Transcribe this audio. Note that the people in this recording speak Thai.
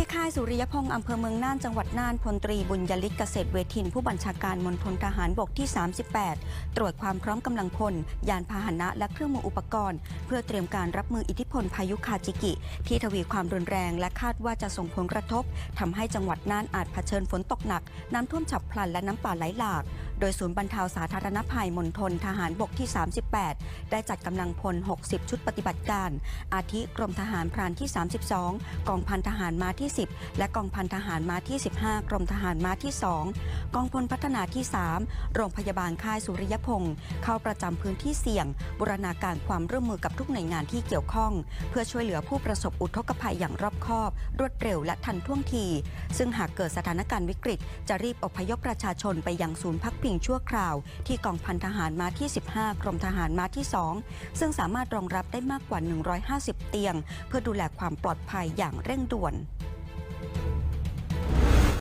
ที่ค่ายสุริยพงษ์อำเภอเมืองน่านจังหวัดน่านพลตรีบุญยลิศเกษตรเวทิน ผู้บัญชาการมณฑลทหารบกที่ 38 ตรวจความพร้อมกำลังพล ยานพาหนะและเครื่องมืออุปกรณ์ เพื่อเตรียมการรับมืออิทธิพลพายุคาจิกิ ที่ทวีความรุนแรงและคาดว่าจะส่งผลกระทบทำให้จังหวัดน่านอาจเผชิญฝนตกหนัก น้ำท่วมฉับพลันและน้ำป่าไหลหลาก โดยศูนย์บรรเทาสาธารณภัยมณฑลทหารบกที่ 38 ได้จัดกำลังพล 60 ชุดปฏิบัติการ อาทิกรมทหารพรานที่ 32 กองพันทหารม้าที่ 10 และกองพันทหารม้าที่ 15 กรมทหารม้าที่ 2 กองพลพัฒนาที่ 3 โรงพยาบาลค่ายสุริยพงศ์เข้าประจำพื้นที่เสี่ยง บูรณาการความร่วมมือกับทุกหน่วยงานที่เกี่ยวข้อง เพื่อช่วยเหลือผู้ประสบอุทกภัยอย่างรอบคอบ รวดเร็วและทันท่วงที ซึ่งหากเกิดสถานการณ์วิกฤต จะรีบอพยพประชาชนไปยังศูนย์พักพิพิงชั่วคราว ที่กองพันทหารม้าที่ 15 กรมทหารม้าที่ 2 ซึ่งสามารถรองรับได้มากกว่า 150 เตียง เพื่อดูแลความปลอดภัยอย่างเร่งด่วน